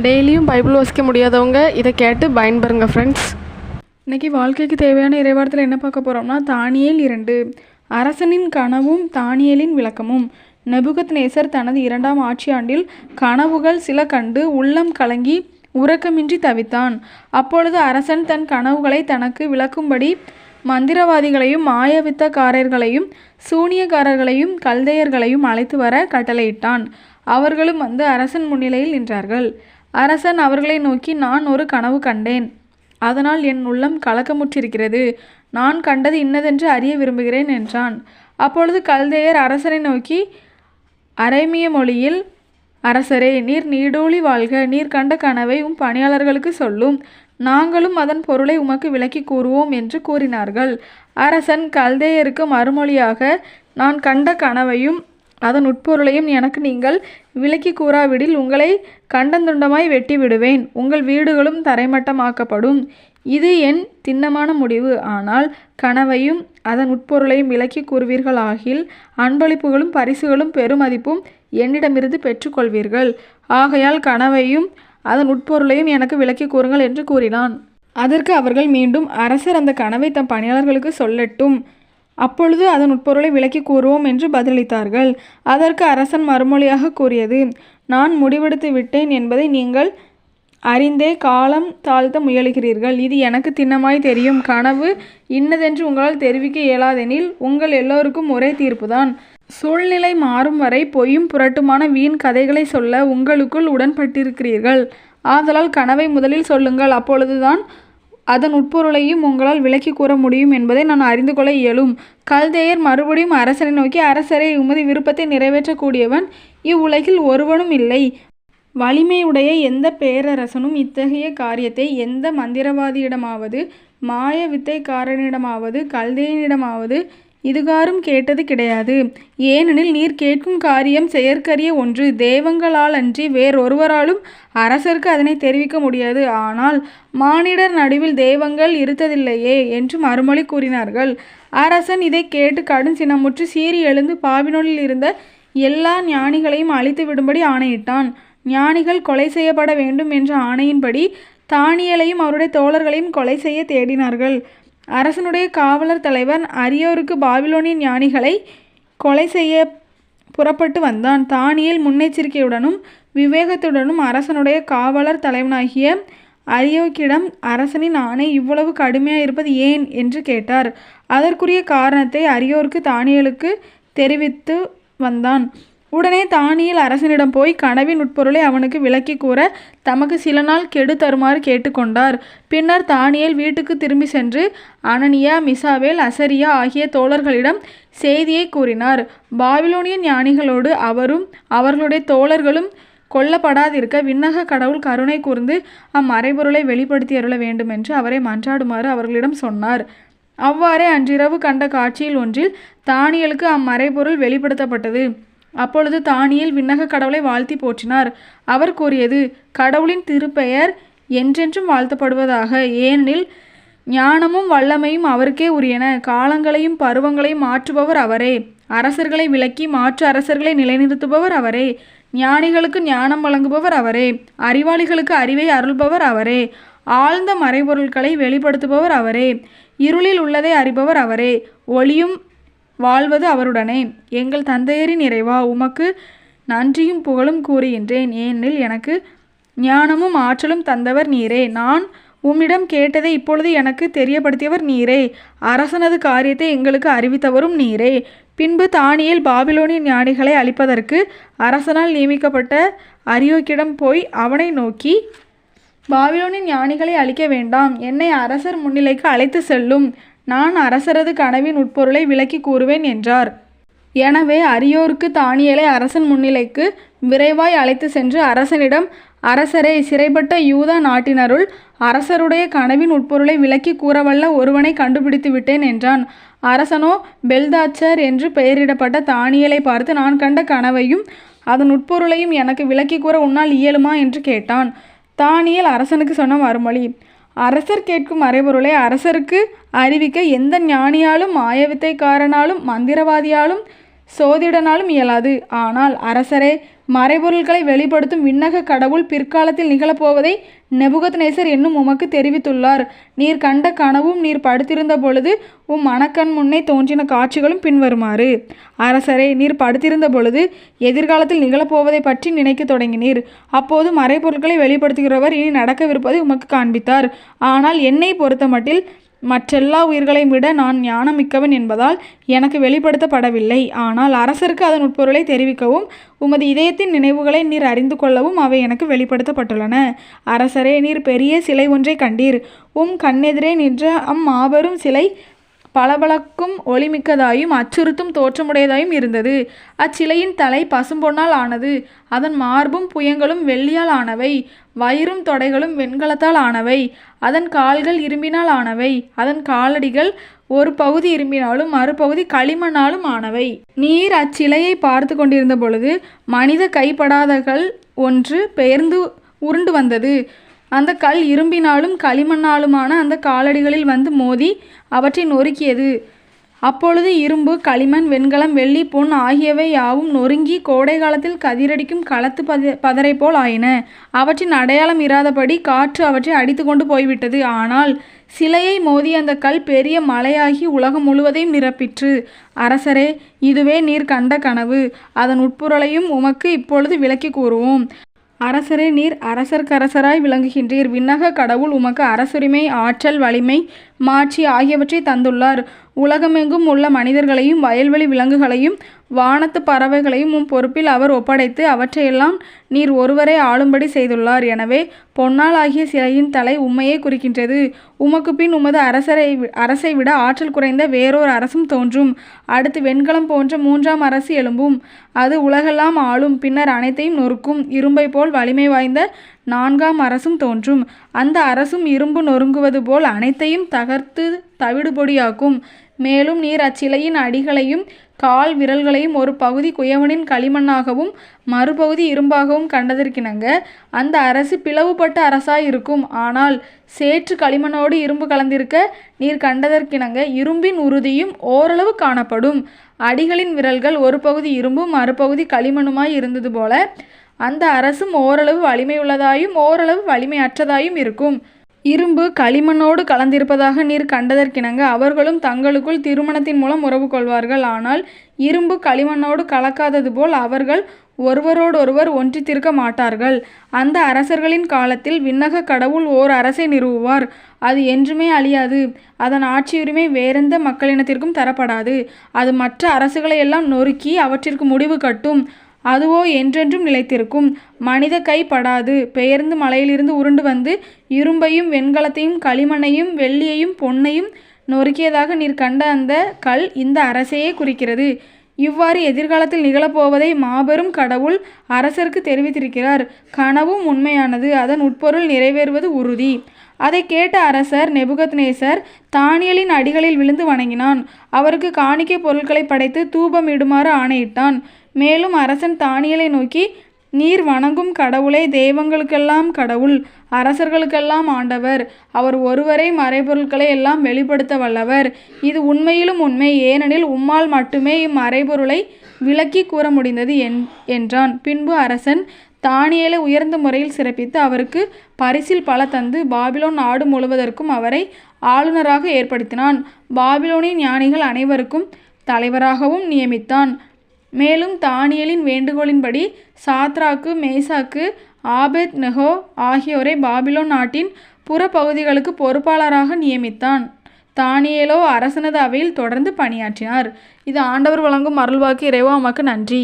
டெய்லியும் பைபிள் வாசிக்க முடியாதவங்க இதை கேட்டு பயன்பெறுங்க ஃப்ரெண்ட்ஸ் இன்றைக்கி வாழ்க்கைக்கு தேவையான இறைவாரத்தில் என்ன பார்க்க போகிறோம்னா தானியேல் இரண்டு. அரசனின் கனவும் தானியலின் விளக்கமும். நெபுகத் நேசர் தனது இரண்டாம் ஆட்சியாண்டில் கனவுகள் சில கண்டு உள்ளம் கலங்கி உறக்கமின்றி தவித்தான். அப்பொழுது அரசன் தன் கனவுகளை தனக்கு விளக்கும்படி மந்திரவாதிகளையும் மாயவித்தக்காரர்களையும் சூனியக்காரர்களையும் கல்தையர்களையும் அழைத்து வர கட்டளையிட்டான். அவர்களும் வந்து அரசன் முன்னிலையில் நின்றார்கள். அரசன் அவர்களை நோக்கி நான் ஒரு கனவு கண்டேன். அதனால் என் உள்ளம் கலக்கமுற்றிருக்கிறது. நான் கண்டது இன்னதென்று அறிய விரும்புகிறேன் என்றான். அப்பொழுது கல்தேயர் அரசனை நோக்கி அரைமிய மொழியில் அரசரே நீர் நீடோழி வாழ்க. நீர் கண்ட கனவை உம் பணியாளர்களுக்கு சொல்லும். நாங்களும் அதன் பொருளை உமக்கு விளக்கி கூறுவோம் என்று கூறினார்கள். அரசன் கல்தேயருக்கு மறுமொழியாக நான் கண்ட கனவையும் அதன் உட்பொருளையும் எனக்கு நீங்கள் விலக்கி கூறாவிடில் உங்களை கண்டந்துண்டமாய் வெட்டி விடுவேன் உங்கள் வீடுகளும் தரைமட்டமாக்கப்படும். இது என் திண்ணமான முடிவு. ஆனால் கனவையும் அதன் உட்பொருளையும் விலக்கி கூறுவீர்களாகில் அன்பளிப்புகளும் பரிசுகளும் பெருமதிப்பும் என்னிடமிருந்து பெற்றுக்கொள்வீர்கள். ஆகையால் கனவையும் அதன் உட்பொருளையும் எனக்கு விலக்கி கூறுங்கள் என்று கூறினான். அதற்கு அவர்கள் மீண்டும் அரசர் அந்த கனவை தம் பணியாளர்களுக்கு சொல்லட்டும். அப்பொழுது அதன் உட்பொருளை விளக்கி கூறுவோம் என்று பதிலளித்தார்கள். அதற்கு அரசன் மறுமொழியாக கூறியது நான் முடிவெடுத்து விட்டேன் என்பதை நீங்கள் அறிந்தே காலம் தாழ்த்த முயலுகிறீர்கள். இது எனக்கு திண்ணமாய் தெரியும். கனவு இன்னதென்று உங்களால் தெரிவிக்க இயலாதெனில் உங்கள் எல்லோருக்கும் ஒரே தீர்ப்புதான். சூழ்நிலை மாறும் வரை பொய்யும் புரட்டுமான வீண் கதைகளை சொல்ல உங்களுக்குள் உடன்பட்டிருக்கிறீர்கள். ஆதலால் கனவை முதலில் சொல்லுங்கள். அப்பொழுதுதான் அதன் உட்பொருளையும் உங்களால் விளக்கி கூற முடியும் என்பதை நான் அறிந்து கொள்ள இயலும். கல்தேயர் மறுபடியும் அரசனை நோக்கி அரசரை உமது விருப்பத்தை நிறைவேற்றக்கூடியவன் இவ்வுலகில் ஒருவனும் இல்லை. வலிமையுடைய எந்த பேரரசனும் இத்தகைய காரியத்தை எந்த மந்திரவாதியிடமாவது மாய வித்தைக்காரனிடமாவது கல்தேயனிடமாவது இதுகாரும் கேட்டது கிடையாது. ஏனெனில் நீர் கேட்கும் காரியம் செயற்கரிய ஒன்று. தேவங்களால் அன்றி வேறொருவராலும் அரசருக்கு அதனை தெரிவிக்க முடியாது. ஆனால் மானிடர் நடுவில் தெய்வங்கள் இருத்ததில்லையே என்று மறுமொழி கூறினார்கள். அரசன் இதை கேட்டு கடும் சினமுற்று சீறி எழுந்து பாபினோலில் இருந்த எல்லா ஞானிகளையும் அழித்து விடும்படி ஆணையிட்டான். ஞானிகள் கொலை செய்யப்பட வேண்டும் என்ற ஆணையின்படி தானியலையும் அவருடைய தோழர்களையும் கொலை செய்ய தேடினார்கள். அரசனுடைய காவலர் தலைவன் அரியோருக்கு பாபிலோனிய ஞானிகளை கொலை செய்ய புறப்பட்டு வந்தான். தானியல் முன்னெச்சரிக்கையுடனும் விவேகத்துடனும் அரசனுடைய காவலர் தலைவனாகிய அரியோக்கிடம் அரசனின் ஆணை இவ்வளவு கடுமையாக இருப்பது ஏன் என்று கேட்டார். அதற்குரிய காரணத்தை அரியோருக்கு தானியலுக்கு தெரிவித்து வந்தான். உடனே தானியல் அரசனிடம் போய் கனவின் உட்பொருளை அவனுக்கு விளக்கி கூற தமக்கு சில நாள் கெடு தருமாறு கேட்டுக்கொண்டார். பின்னர் தானியல் வீட்டுக்கு திரும்பி சென்று அனனியா மிசாவேல் அசரியா ஆகிய தோழர்களிடம் செய்தியை கூறினார். பாபிலோனியன் ஞானிகளோடு அவரும் அவர்களுடைய தோழர்களும் கொல்லப்படாதிருக்க விண்ணக கடவுள் கருணை கூர்ந்து அம்மறைபொருளை வெளிப்படுத்தி அருள வேண்டுமென்று அவரை மன்றாடுமாறு அவர்களிடம் சொன்னார். அவ்வாறே அன்றிரவு கண்ட காட்சியில் ஒன்றில் தானியலுக்கு அம்மறைபொருள் வெளிப்படுத்தப்பட்டது. அப்பொழுது தானியல் விண்ணக கடவுளை வாழ்த்தி போற்றினார். அவர் கூறியது கடவுளின் திருப்பெயர் என்றென்றும் வாழ்த்தப்படுவதாக. ஏனெனில் ஞானமும் வல்லமையும் அவருக்கே உரியன. காலங்களையும் பருவங்களையும் மாற்றுபவர் அவரே. அரசர்களை விலக்கி மாற்று அரசர்களை நிலைநிறுத்துபவர் அவரே. ஞானிகளுக்கு ஞானம் வழங்குபவர் அவரே. அறிவாளிகளுக்கு அறிவை அருள்பவர் அவரே. ஆழ்ந்த மறைபொருட்களை வெளிப்படுத்துபவர் அவரே. இருளில் உள்ளதை அறிபவர் அவரே. ஒளியும் வாழ்வது அவருடனே. எங்கள் தந்தையரின் இறைவா உமக்கு நன்றியும் புகழும் கூறுகின்றேன் ஏனெனில் எனக்கு ஞானமும் ஆற்றலும் தந்தவர் நீரே. நான் உம்மிடம் கேட்டதை இப்பொழுது எனக்கு தெரியப்படுத்தியவர் நீரே. அரசனது காரியத்தை எங்களுக்கு அறிவித்தவரும் நீரே. பின்பு தானியல் பாபிலோனிய ஞானிகளை அழிப்பதற்கு அரசனால் நியமிக்கப்பட்ட அரியோக்கிடம் போய் அவனை நோக்கி பாபிலோனின் ஞானிகளை அழிக்க வேண்டாம். என்னை அரசர் முன்னிலைக்கு அழைத்து செல்லும். நான் அரசரது கனவின் உட்பொருளை விளக்கி கூறுவேன் என்றார். எனவே அரியோருக்கு தானியலை அரசன் முன்னிலைக்கு விரைவாய் அழைத்து சென்று அரசனிடம் அரசரே சிறைப்பட்ட யூதா நாட்டினருள் அரசருடைய கனவின் உட்பொருளை விளக்கி கூறவல்ல ஒருவனை கண்டுபிடித்து விட்டேன் என்றான். அரசனோ பெல்தாச்சர் என்று பெயரிடப்பட்ட தானியலை பார்த்து நான் கண்ட கனவையும் அதன் உட்பொருளையும் எனக்கு விளக்கி கூற உன்னால் இயலுமா? என்று கேட்டான். தானியல் அரசனுக்கு சொன்ன மறுமொழி அரசர் கேட்கும் அறைபொருளை அரசருக்கு அறிவிக்க எந்த ஞானியாலும் மாயவித்தைக்காரனாலும் மந்திரவாதியாலும் சோதிடனாலும் இயலாது. ஆனால் அரசரே மறைபொருள்களை வெளிப்படுத்தும் விண்ணக கடவுள் பிற்காலத்தில் நிகழப்போவதை நெபுகத்நேசர் என்னும் உமக்கு தெரிவித்துள்ளார். நீர் கண்ட கனவும் நீர் படுத்திருந்த பொழுது உம் மனக்கண் முன்னே தோன்றின காட்சிகளும் பின்வருமாறு. அரசரே நீர் படுத்திருந்த பொழுது எதிர்காலத்தில் நிகழப்போவதை பற்றி நினைக்க தொடங்கினீர். அப்போது மறைபொருட்களை வெளிப்படுத்துகிறவர் இனி நடக்கவிருப்பதை உமக்கு காண்பித்தார். ஆனால் என்னை பொறுத்தமட்டில் மற்றெல்லா உயிர்களையும் விட நான் ஞானமிக்கவன் என்பதால் எனக்கு வெளிப்படுத்தப்படவில்லை. ஆனால் அரசருக்கு அதன் உட்பொருளை தெரிவிக்கவும் உமது இதயத்தின் நினைவுகளை நீர் அறிந்து கொள்ளவும் அவை எனக்கு வெளிப்படுத்தப்பட்டுள்ளன. அரசரே நீர் பெரிய சிலை ஒன்றை கண்டீர். உம் கண்ணெதிரே நின்ற அம்மாபெரும் சிலை பளபளக்கும் ஒளிமிக்கதாயும் அச்சுறுத்தும் தோற்றமுடையதாயும் இருந்தது. அச்சிலையின் தலை பசும்பொன்னால் ஆனது. அதன் மார்பும் புயங்களும் வெள்ளியால் ஆனவை. வயிறும் தொடைகளும் வெண்கலத்தால் ஆனவை. அதன் கால்கள் இரும்பினால் ஆனவை. அதன் காலடிகள் ஒரு பகுதி இரும்பினாலும் மறுபகுதி களிமண்ணாலும் ஆனவை. நீர் அச்சிலையை பார்த்து கொண்டிருந்த பொழுது மனித கைப்படாதகள் ஒன்று பெயர்ந்து உருண்டு வந்தது. அந்த கல் இரும்பினாலும் களிமண்ணாலுமான அந்த காலடிகளில் வந்து மோதி அவற்றை நொறுக்கியது. அப்பொழுது இரும்பு களிமண் வெண்கலம் வெள்ளி பொன் ஆகியவை யாவும் நொறுங்கி கோடை காலத்தில் கதிரடிக்கும் களத்து பத பதரை போல் ஆயின. அவற்றின் அடையாளம் இராதபடி காற்று அவற்றை அடித்து கொண்டு போய்விட்டது. ஆனால் சிலையை மோதி அந்த கல் பெரிய மலையாகி உலகம் முழுவதையும் நிரப்பிற்று. அரசரே இதுவே நீர் கண்ட கனவு. அதன் உட்பொருளையும் உமக்கு இப்பொழுது விளக்கி கூறுவோம். அரசரே நீர் அரசர்க்கரசராய் விளங்குகின்றீர். விண்ணக கடவுள் உமக்கு அரசுரிமை ஆற்றல் வலிமை மாட்சி ஆகியவற்றை தந்துள்ளார். உலகமெங்கும் உள்ள மனிதர்களையும் வயல்வெளி விலங்குகளையும் வானத்து பறவைகளையும் உம் பொறுப்பில் அவர் ஒப்படைத்து அவற்றையெல்லாம் நீர் ஒருவரே ஆளும்படி செய்துள்ளார். எனவே பொன்னால் ஆகிய சிலையின் தலை உம்மையே குறிக்கின்றது. உமக்கு பின் உமது அரசரை அரசை விட ஆற்றல் குறைந்த வேறொரு அரசும் தோன்றும். அடுத்து வெண்கலம் போன்ற மூன்றாம் அரசு எழும்பும். அது உலகெல்லாம் ஆளும். பின்னர் அனைத்தையும் நொறுக்கும். இரும்பை போல் வலிமை வாய்ந்த நான்காம் அரசும் தோன்றும். அந்த அரசும் இரும்பு நொறுங்குவது போல் அனைத்தையும் தகர்த்து தவிடுபொடியாக்கும். மேலும் நீர் அச்சிலையின் அடிகளையும் கால் விரல்களையும் ஒரு பகுதி குயவனின் களிமண்ணாகவும் மறுபகுதி இரும்பாகவும் கண்டதற்கிணங்க. அந்த அரசு பிளவுபட்ட அரசாய் இருக்கும் ஆனால் சேற்று களிமண்ணோடு இரும்பு கலந்திருக்க நீர் கண்டதற்கிணங்க இரும்பின் உறுதியும் ஓரளவு காணப்படும். அடிகளின் விரல்கள் ஒரு பகுதி இரும்பும் மறுபகுதி களிமண்ணுமாய் இருந்தது போல அந்த அரசும் ஓரளவு வலிமையுள்ளதாயும் ஓரளவு வலிமையற்றதாயும் இருக்கும். இரும்பு களிமண்ணோடு கலந்திருப்பதாக நீர் கண்டதற்கிணங்க அவர்களும் தங்களுக்குள் திருமணத்தின் மூலம் உறவு கொள்வார்கள். ஆனால் இரும்பு களிமண்ணோடு கலக்காதது போல் அவர்கள் ஒருவரோடொருவர் ஒன்றித்திருக்க மாட்டார்கள். அந்த அரசர்களின் காலத்தில் விண்ணக கடவுள் ஓர் அரசை நிறுவுவார். அது என்றுமே அழியாது. அதன் ஆட்சியுரிமை வேறெந்த மக்களினத்திற்கும் தரப்படாது. அது மற்ற அரசுகளை எல்லாம் நொறுக்கி அவற்றிற்கு முடிவு கட்டும். அதுவோ என்றென்றும் நிலைத்திருக்கும். மனித கை படாது. பெயர்ந்து மலையிலிருந்து உருண்டு வந்து இரும்பையும் வெண்கலத்தையும் களிமண்ணையும் வெள்ளியையும் பொன்னையும் நொறுக்கியதாக நீர் கண்ட அந்த கல் இந்த அரசையே குறிக்கிறது. இவ்வாறு எதிர்காலத்தில் நிகழப்போவதை மாபெரும் கடவுள் அரசருக்கு தெரிவித்திருக்கிறார். கனவும் உண்மையானது. அதன் உட்பொருள் நிறைவேறுவது உறுதி. அதை கேட்ட அரசர் நெபுகத்நேசர் தானியலின் அடிகளில் விழுந்து வணங்கினான். அவருக்கு காணிக்கை பொருட்களை படைத்து தூபம் இடுமாறு ஆணையிட்டான். மேலும் அரசன் தானியலை நோக்கி நீர் வணங்கும் கடவுளே தெய்வங்களுக்கெல்லாம் கடவுள் அரசர்களுக்கெல்லாம் ஆண்டவர். அவர் ஒருவரை மறைபொருட்களை எல்லாம் வெளிப்படுத்த வல்லவர். இது உண்மையிலும் உண்மை ஏனெனில் உம்மால் மட்டுமே இம்மறைபொருளை விளக்கி கூற முடிந்தது என் என்றான். பின்பு அரசன் தானியலை உயர்ந்த முறையில் சிறப்பித்து அவருக்கு பரிசில் பல தந்து பாபிலோன் நாடு முழுவதற்கும் அவரை ஆளுநராக ஏற்படுத்தினான். பாபிலோனின் ஞானிகள் அனைவருக்கும் தலைவராகவும் நியமித்தான். மேலும் தானியலின் வேண்டுகோளின்படி சாத்ராக்கு மேசாக்கு ஆபேத் நெஹோ ஆகியோரை பாபிலோன் நாட்டின் புறப்பகுதிகளுக்கு பொறுப்பாளராக நியமித்தான். தானியலோ அரசனது அவையில் தொடர்ந்து பணியாற்றினார். இது ஆண்டவர் வழங்கும் அருள்வாக்கு இறைவா உமக்கு நன்றி.